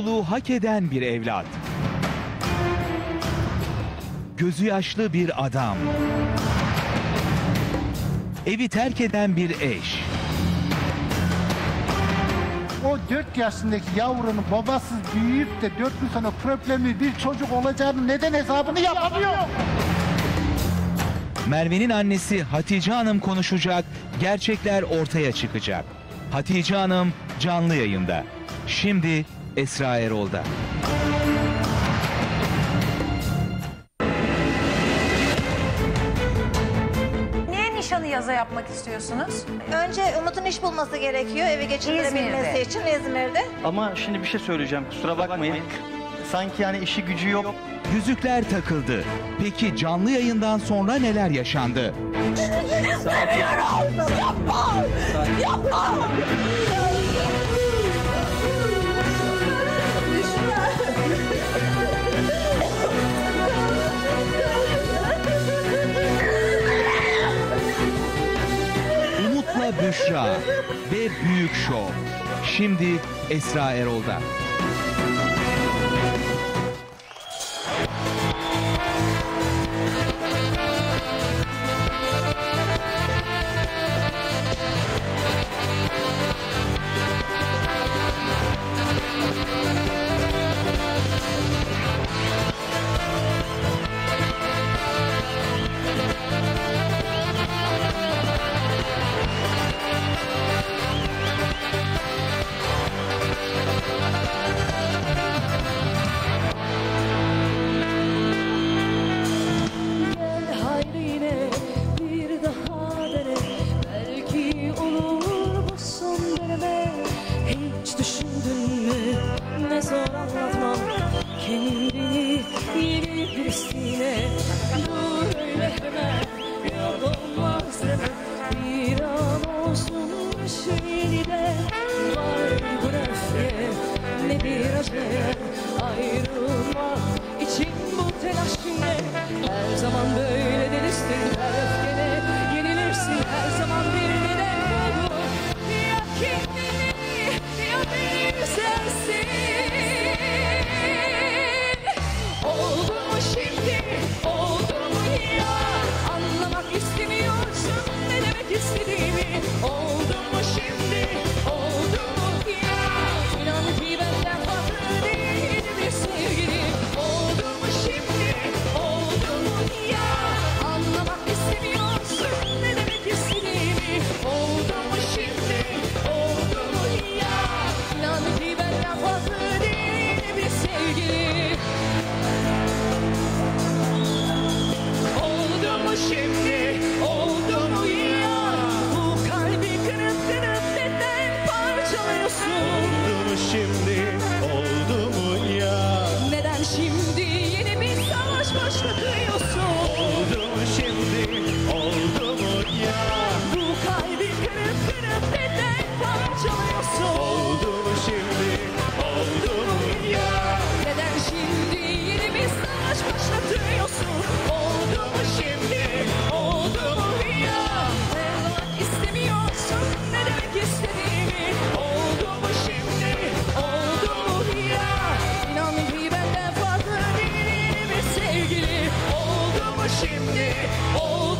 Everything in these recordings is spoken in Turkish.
mutluluğu hak eden bir evlat. Gözü yaşlı bir adam. Evi terk eden bir eş. O 4 yaşındaki yavrunun babasız büyüyüp de 4 gün sonra problemli bir çocuk olacağını neden hesabını yapamıyor? Merve'nin annesi Hatice Hanım konuşacak, gerçekler ortaya çıkacak. Hatice Hanım canlı yayında. Şimdi Esra Erol'da. Niye nişanı yaza yapmak istiyorsunuz? Önce Umut'un iş bulması gerekiyor evi geçindirebilmesi İzmir'de. için İzmir'de. Ama şimdi bir şey söyleyeceğim kusura bakmayın. Sanki yani işi gücü yok. Yüzükler takıldı. Peki canlı yayından sonra neler yaşandı? Umut'la Büşra ve Büyük Şov. Şimdi Esra Erol'da.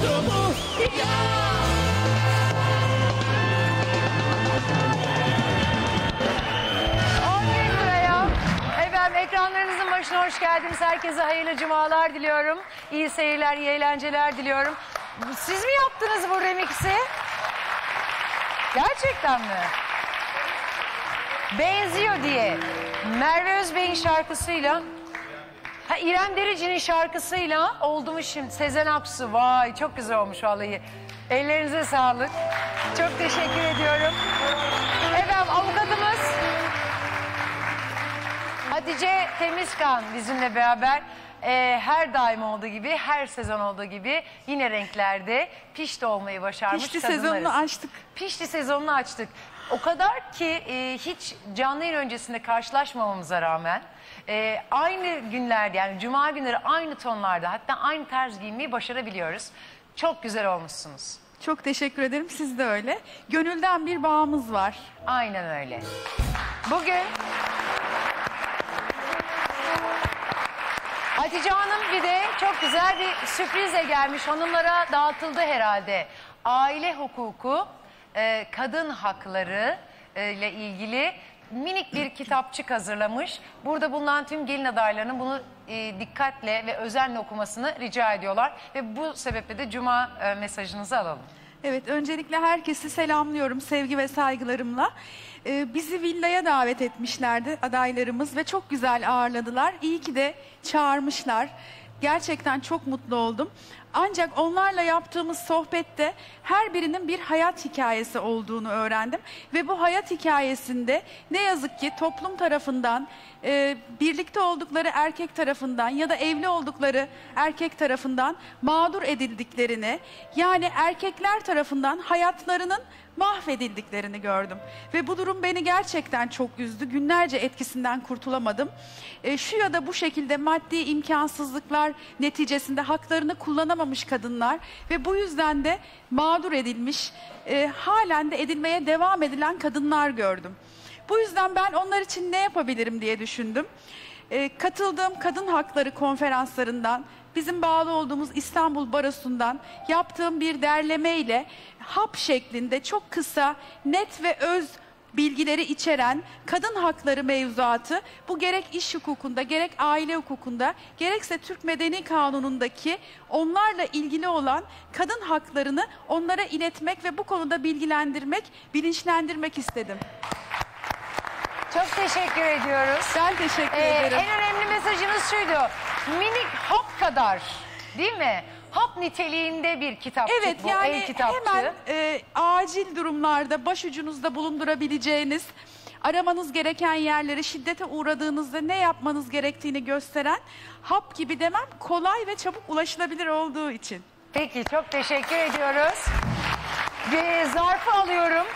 Oldu mu ya? 10 bin liraya. Efendim ekranlarınızın başına hoş geldiniz. Herkese hayırlı cumalar diliyorum. İyi seyirler, iyi eğlenceler diliyorum. Siz mi yaptınız bu remix'i? Gerçekten mi? Benziyor diye. Merve Özbey'in şarkısıyla Ha, İrem Derici'nin şarkısıyla oldu mu şimdi? Sezen Aksu. Vay çok güzel olmuş vallahi. Ellerinize sağlık. Çok teşekkür ediyorum. Efendim avukatımız Hatice Temizkan bizimle beraber Ee, her daim olduğu gibi, her sezon olduğu gibi yine renklerde pişti olmayı başarmış Pişti kadınlarız. sezonunu açtık. Pişti sezonunu açtık. O kadar ki e, hiç canlı yayın öncesinde karşılaşmamamıza rağmen e, aynı günlerde yani cuma günleri aynı tonlarda hatta aynı tarz giyinmeyi başarabiliyoruz. Çok güzel olmuşsunuz. Çok teşekkür ederim. Siz de öyle. Gönülden bir bağımız var. Aynen öyle. Bugün Hatice Hanım bir de çok güzel bir sürprizle gelmiş. Hanımlara dağıtıldı herhalde. Aile hukuku, e, kadın hakları e, ile ilgili minik bir kitapçık hazırlamış. Burada bulunan tüm gelin adaylarının bunu e, dikkatle ve özenle okumasını rica ediyorlar. Ve bu sebeple de cuma e, mesajınızı alalım. Evet, öncelikle herkesi selamlıyorum sevgi ve saygılarımla. Ee, bizi villaya davet etmişlerdi adaylarımız ve çok güzel ağırladılar. İyi ki de çağırmışlar. Gerçekten çok mutlu oldum. Ancak onlarla yaptığımız sohbette her birinin bir hayat hikayesi olduğunu öğrendim. Ve bu hayat hikayesinde ne yazık ki toplum tarafından, e, birlikte oldukları erkek tarafından ya da evli oldukları erkek tarafından mağdur edildiklerini, yani erkekler tarafından hayatlarının mahvedildiklerini gördüm. Ve bu durum beni gerçekten çok üzdü. Günlerce etkisinden kurtulamadım. E, şu ya da bu şekilde maddi imkansızlıklar neticesinde haklarını kullanamamış kadınlar ve bu yüzden de mağdur edilmiş, e, halen de edilmeye devam edilen kadınlar gördüm. Bu yüzden ben onlar için ne yapabilirim diye düşündüm. E, katıldığım kadın hakları konferanslarından, bizim bağlı olduğumuz İstanbul Barosu'ndan yaptığım bir derleme ile hap şeklinde çok kısa, net ve öz bilgileri içeren kadın hakları mevzuatı bu gerek iş hukukunda gerek aile hukukunda gerekse Türk Medeni Kanunu'ndaki onlarla ilgili olan kadın haklarını onlara iletmek ve bu konuda bilgilendirmek, bilinçlendirmek istedim. Çok teşekkür ediyoruz. Ben teşekkür Ee, ederim. en önemli mesajınız şuydu. Minik hap kadar değil mi? Hap niteliğinde bir kitapçık Evet bu. yani el kitapçığı. hemen e, acil durumlarda başucunuzda bulundurabileceğiniz, aramanız gereken yerleri şiddete uğradığınızda ne yapmanız gerektiğini gösteren hap gibi demem kolay ve çabuk ulaşılabilir olduğu için. Peki çok teşekkür ediyoruz. Bir zarfı alıyorum.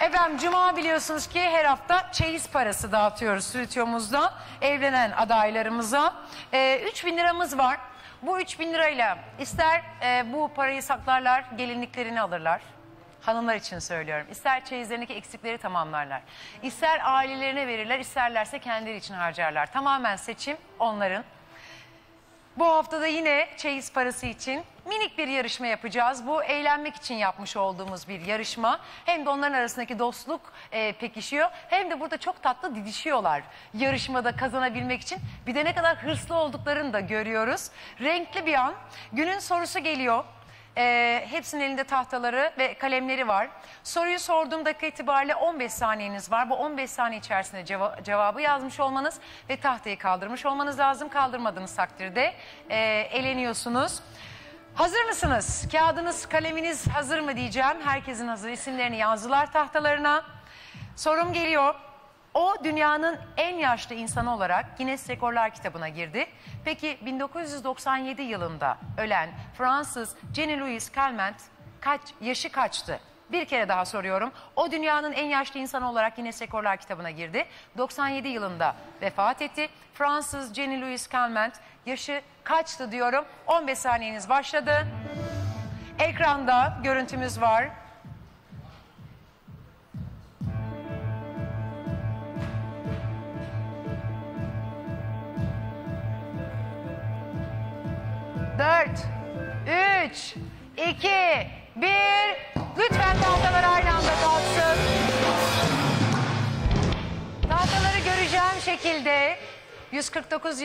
Efendim Cuma biliyorsunuz ki her hafta çeyiz parası dağıtıyoruz stüdyomuzda evlenen adaylarımıza. Ee, 3 bin liramız var. Bu 3 bin lirayla ister e, bu parayı saklarlar gelinliklerini alırlar. Hanımlar için söylüyorum. İster çeyizlerindeki eksikleri tamamlarlar. İster ailelerine verirler, isterlerse kendileri için harcarlar. Tamamen seçim onların. Bu haftada yine çeyiz parası için minik bir yarışma yapacağız. Bu eğlenmek için yapmış olduğumuz bir yarışma. Hem de onların arasındaki dostluk e, pekişiyor. Hem de burada çok tatlı didişiyorlar yarışmada kazanabilmek için. Bir de ne kadar hırslı olduklarını da görüyoruz. Renkli bir an. Günün sorusu geliyor. E, hepsinin elinde tahtaları ve kalemleri var. Soruyu sorduğum dakika itibariyle 15 saniyeniz var. Bu 15 saniye içerisinde ceva- cevabı yazmış olmanız ve tahtayı kaldırmış olmanız lazım. Kaldırmadığınız takdirde e, eleniyorsunuz. Hazır mısınız? Kağıdınız, kaleminiz hazır mı diyeceğim. Herkesin hazır isimlerini yazdılar tahtalarına. Sorum geliyor. O dünyanın en yaşlı insanı olarak Guinness Rekorlar kitabına girdi. Peki 1997 yılında ölen Fransız Jenny Louise Calment kaç yaşı kaçtı? Bir kere daha soruyorum. O dünyanın en yaşlı insanı olarak Guinness Rekorlar kitabına girdi. 97 yılında vefat etti. Fransız Jenny Louise Calment yaşı kaçtı diyorum. 15 saniyeniz başladı. Ekranda görüntümüz var. Dört, üç, iki, bir. Lütfen tahtalar aynı anda kalksın. Tahtaları göreceğim şekilde 149,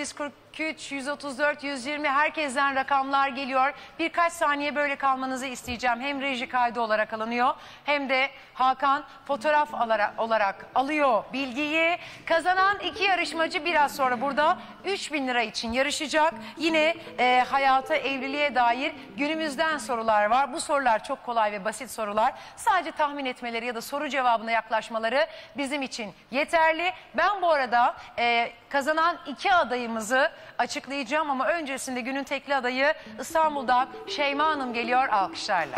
143, 134, 120 herkesten rakamlar geliyor. Birkaç saniye böyle kalmanızı isteyeceğim. Hem reji kaydı olarak alınıyor hem de Hakan fotoğraf alarak, olarak alıyor bilgiyi. Kazanan iki yarışmacı biraz sonra burada 3000 lira için yarışacak. Yine e, hayata, evliliğe dair günümüzden sorular var. Bu sorular çok kolay ve basit sorular. Sadece tahmin etmeleri ya da soru cevabına yaklaşmaları bizim için yeterli. Ben bu arada e, kazanan iki adayımızı açıklayacağım ama öncesinde günün tekli adayı İstanbul'dan Şeyma Hanım geliyor alkışlarla.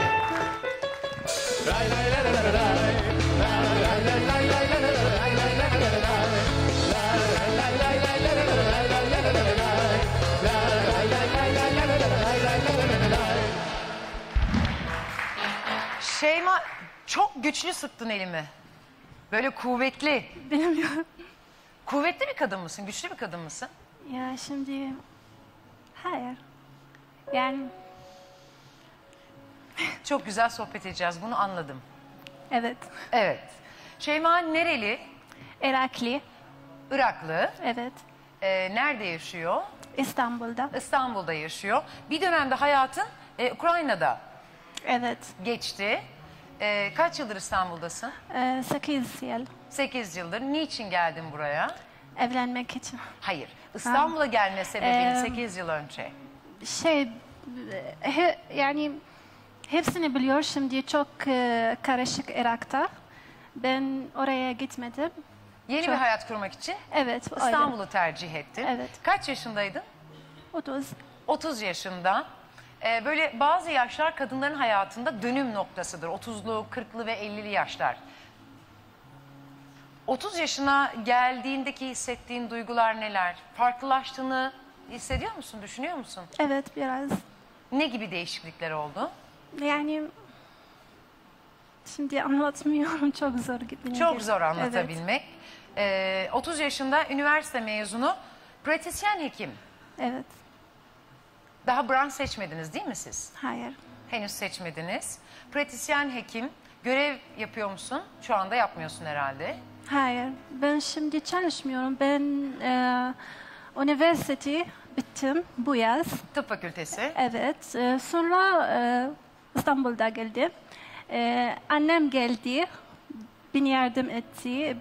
Şeyma çok güçlü sıktın elimi. Böyle kuvvetli. Bilmiyorum. Kuvvetli bir kadın mısın? Güçlü bir kadın mısın? Ya şimdi Hayır. Yani Çok güzel sohbet edeceğiz bunu anladım. evet. Evet. Şeyma nereli? Irakli. Iraklı. Evet. Ee, nerede yaşıyor? İstanbul'da. İstanbul'da yaşıyor. Bir dönemde hayatın e, Ukrayna'da Evet. geçti. Ee, kaç yıldır İstanbul'dasın? Ee, 8 yıl 8 yıldır. Niçin geldin buraya? Evlenmek için. Hayır. İstanbul'a gelme sebebin Ee, 8 yıl önce. Şey he- yani hepsini biliyor şimdi çok e, karışık Irak'ta. Ben oraya gitmedim. Yeni bir hayat kurmak için Evet. öyle. İstanbul'u tercih ettin. Evet. Kaç yaşındaydın? 30. 30 yaşında. Ee, böyle bazı yaşlar kadınların hayatında dönüm noktasıdır. 30'lu, 40'lı ve 50'li yaşlar. 30 yaşına geldiğindeki hissettiğin duygular neler? Farklılaştığını hissediyor musun, düşünüyor musun? Evet biraz. Ne gibi değişiklikler oldu? Yani şimdi anlatmıyorum çok zor gibi. Çok zor anlatabilmek. Ee, 30 yaşında üniversite mezunu, pratisyen hekim. Evet. Daha branş seçmediniz değil mi siz? Hayır. Henüz seçmediniz. Pratisyen hekim, görev yapıyor musun? Şu anda yapmıyorsun herhalde. Hayır. Ben şimdi çalışmıyorum. Ben e, üniversite bittim bu yaz. Tıp fakültesi. Evet. e, sonra e, İstanbul'da geldim. E, annem geldi. Beni yardım etti.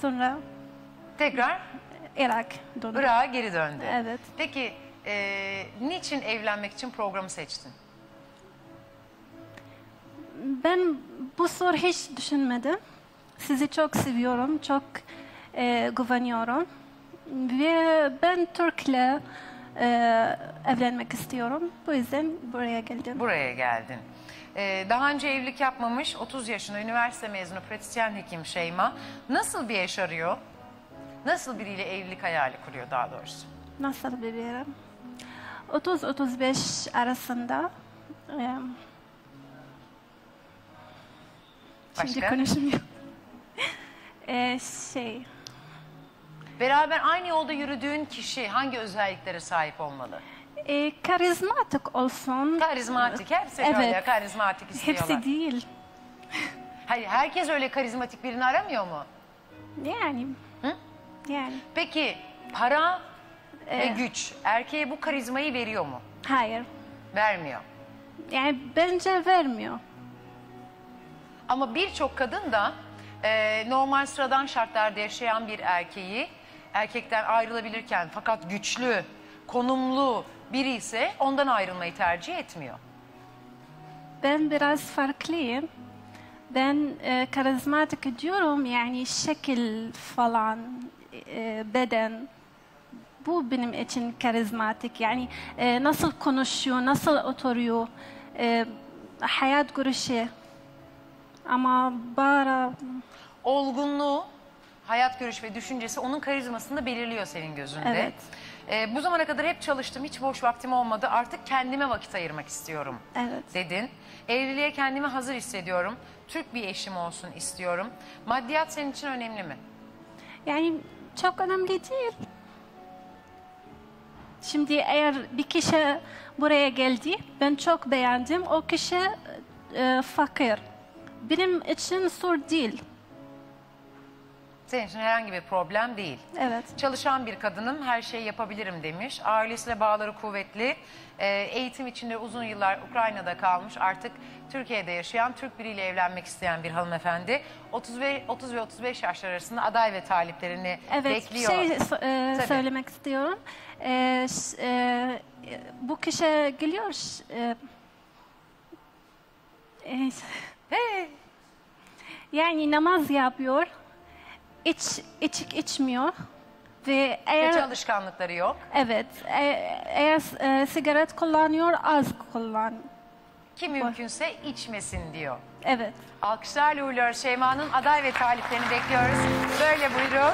Sonra Tekrar Irak döndüm. Irak'a geri döndü. Evet. Peki e, niçin evlenmek için programı seçtin? Ben bu soru hiç düşünmedim. Sizi çok seviyorum, çok e, güveniyorum. Ve ben Türk'le e, evlenmek istiyorum. Bu yüzden buraya geldim. Buraya geldin. E, daha önce evlilik yapmamış 30 yaşında üniversite mezunu pratisyen hekim Şeyma. Nasıl bir eş arıyor? Nasıl biriyle evlilik hayali kuruyor daha doğrusu? Nasıl bir yerim? 30-35 arasında. E, şimdi Başka? konuşmuyorum. E, şey, Beraber aynı yolda yürüdüğün kişi hangi özelliklere sahip olmalı? e, karizmatik olsun. Karizmatik. Hepsi Evet. öyle karizmatik istiyorlar. Hepsi değil. Hayır, herkes öyle karizmatik birini aramıyor mu? Yani. Hı? Yani. Peki para ve Ee, güç erkeğe bu karizmayı veriyor mu? Hayır. Vermiyor. Yani bence vermiyor. Ama birçok kadın da e, normal sıradan şartlarda yaşayan bir erkeği erkekten ayrılabilirken fakat güçlü, konumlu biri ise ondan ayrılmayı tercih etmiyor. Ben biraz farklıyım. Ben e, karizmatik diyorum yani şekil falan, e, beden. Bu benim için karizmatik. Yani e, nasıl konuşuyor, nasıl oturuyor, e, hayat görüşü. Ama bara Olgunluğu, hayat görüşü ve düşüncesi onun karizmasını da belirliyor senin gözünde. Evet. E, bu zamana kadar hep çalıştım, hiç boş vaktim olmadı. Artık kendime vakit ayırmak istiyorum. evet. dedin. Evliliğe kendimi hazır hissediyorum. Türk bir eşim olsun istiyorum. Maddiyat senin için önemli mi? Yani çok önemli değil. Şimdi eğer bir kişi buraya geldi, ben çok beğendim, o kişi e, fakir. Benim için zor değil. Senin için herhangi bir problem değil. Evet. Çalışan bir kadınım, her şeyi yapabilirim demiş. Ailesiyle bağları kuvvetli. Ee, eğitim içinde uzun yıllar Ukrayna'da kalmış. Artık Türkiye'de yaşayan, Türk biriyle evlenmek isteyen bir hanımefendi. 30 ve, 30 ve 35 yaşlar arasında aday ve taliplerini Evet, bekliyor. bir şey e, Tabii. söylemek istiyorum. E, e, bu kişi geliyor, e, e, Hey, yani namaz yapıyor, iç, içik içmiyor ve eğer... kötü alışkanlıkları yok. Evet, e- eğer e, sigaret kullanıyor, az kullan. Ki mümkünse içmesin diyor. Evet. Alkışlarla uğurluyoruz Şeyma'nın aday ve taliplerini bekliyoruz. Böyle buyurun.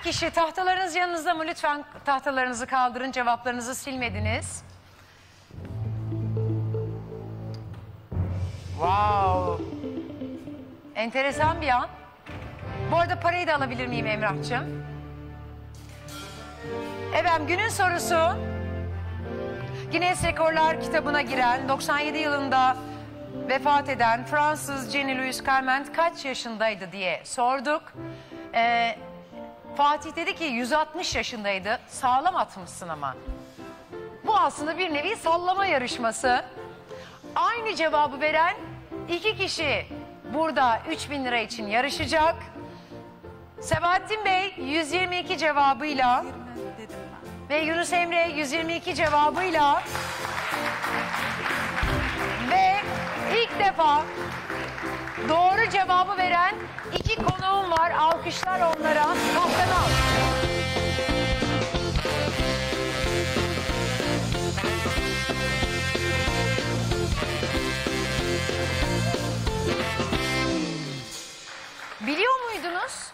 İki kişi tahtalarınız yanınızda mı? Lütfen tahtalarınızı kaldırın cevaplarınızı silmediniz. Wow. Enteresan bir an. Bu arada parayı da alabilir miyim Emrah'cığım? Efendim günün sorusu Guinness Rekorlar kitabına giren 97 yılında vefat eden Fransız Jenny Louis Carment kaç yaşındaydı diye sorduk. Ee, Fatih dedi ki 160 yaşındaydı. Sağlam atmışsın ama. Bu aslında bir nevi sallama yarışması. Aynı cevabı veren iki kişi burada 3000 lira için yarışacak. Sebahattin Bey 122 cevabıyla ve Yunus Emre 122 cevabıyla ve ilk defa Doğru cevabı veren iki konuğum var. Alkışlar onlara. Kaptan al. Biliyor muydunuz?